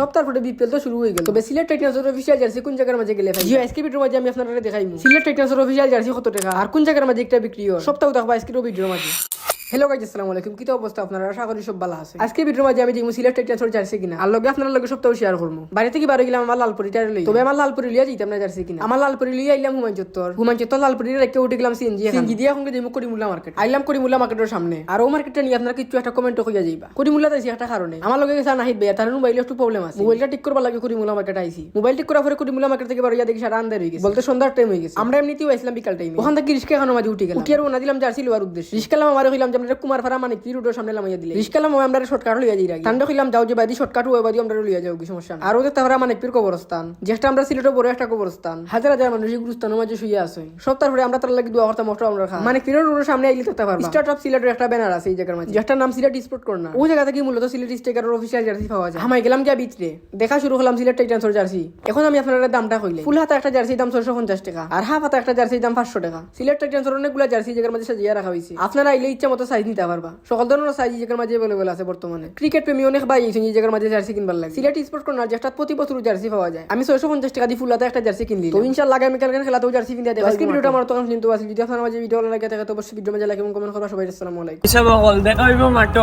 সপ্তাহ পরে বিপিএল তো শুরু হয়ে গেল। তবে সিলেট টাইটান্সের অফিসিয়াল জার্সি কোন জায়গার মাঝে গেলে জিও আজকে ভিডিওর মাঝে আমি আপনারা দেখাই সিলেট টাইটান্সের অফিসিয়াল জার্সি কত টাকা? আর কোন জায়গার মাঝে একটা বিক্রি হয়? সপ্তাহ দেখবা আজকের ভিডিওর মাঝে। হ্যালো গাইজ আসসালামু আলাইকুম। কি তো অবস্থা আপনারা? আশা করি সব ভালো আছে আজকে ভিডিওর মাঝে আমি দেখব সিলেট টাইটান্সের জার্সি কিনা। আর লগে আপনার লগে সপ্তাহ শেয়ার করব। বাড়ি থেকে বারো গেলাম আমার লালপুরি টায়ার লই তবে আমার লালপুরি লিয়া যেতাম না জার্সি কিনা। আমার লালপুরি লিয়া আইলাম হুমায়ুন চত্বর। হুমায়ুন চত্বর লালপুরি রেখে উঠে গেলাম সিএনজি সিএনজি দিয়ে এখন যাইমু করিমুল্লা মার্কেট আইলাম করিমুল্লা মার্কেটের সামনে। আর ও মার্কেটটা নিয়ে আপনারা কিছু একটা কমেন্ট হইয়া যাইবা। করিমুল্লা তাইছি একটা কারণে। আমার লগে গেছে নাহিদ ভাই তার মোবাইলে একটু প্রবলেম আছে। মোবাইলটা ঠিক করবার লাগে করিমুল্লা মার্কেট আইছি। মোবাইল ঠিক করার পরে করিমুল্লা মার্কেট থেকে বারো দেখি সারা আন্দার হয়ে গেছে। বলতে সন্ধ্যার টাইম হয়ে গেছে। আমরা এমনিতেও আইছিলাম বিকাল টাইমে ওখান থেকে রিস্কা খানো মাঝে উঠে গেলাম। উঠে আর ওনা দিলাম জার্সি লোয়ার উদ্দেশ্যে। রিস্কালাম আমার হইলাম আমরা মানে কি রোডের সামনে লামাইয়া দিলে। রিস্কালাম আমরা শর্টকাট লইয়া যাই রাখি ঠান্ডা হইলাম যাও যে বাইদি শর্টকাট হয়ে বাইদি আমরা লইয়া যাও কি সমস্যা? আর ওদের তাহরা মানে পীর কবরস্থান। যেটা আমরা সিলেটের বড় একটা কবরস্থান। হাজার হাজার মানুষ এই গুরুস্থানের মাঝে শুয়ে আছে। আমরা তার লাগি দোয়া করতাম মোটা আমরা মানে পীরের রোডের সামনে আইলে থাকতে পারবা। স্টার্ট আপ সিলেটের একটা ব্যানার আছে এই জায়গার মাঝে। যেটার নাম সিলেট স্পোর্ট কর্নার ওই জায়গা থেকে মূলত সিলেট স্টেকারের অফিসিয়াল জার্সি পাওয়া যায়। আমি গেলাম ভিতরে দেখা শুরু হলাম সিলেট টাইটান্সের জার্সি এখন আমি আপনার দামটা কইলে। ফুল হাতা একটা জার্সির দাম ছয়শো পঞ্চাশ টাকা। আর হাফ হাতা একটা জার্সির দাম পাঁচশো টাকা। সিলেট টাইটান্সের অনেকগুলো জার্সি জায়গার মাঝে সাজিয়ে রাখা হয়েছে আপনারা আইলে ইচ্ছা মতো সাইজ নিতে পারবা সকল ধরনের সাইজ জায়গার মাঝে অ্যাভেলেবল আছে বর্তমানে ক্রিকেট প্রেমী অনেক বাই এই জায়গার মাঝে জার্সি কিনবার লাগে সিলেট স্পোর্ট কর্নার যেটা প্রতি বছর জার্সি পাওয়া যায় আমি ছয়শো পঞ্চাশ টাকা দিয়ে ফুলাতে একটা জার্সি কিনলি তো ইনশাল্লাহ আগামী কালকে খেলাতেও জার্সি কিনতে দেবো আজকে ভিডিওটা আমার তখন কিন্তু আছে যদি আপনার মাঝে ভিডিও লাগে থাকে তো অবশ্যই ভিডিও মাঝে লাইক এবং কমেন্ট করবা সবাই আসসালামু আলাইকুম দেখা হইব মাত্র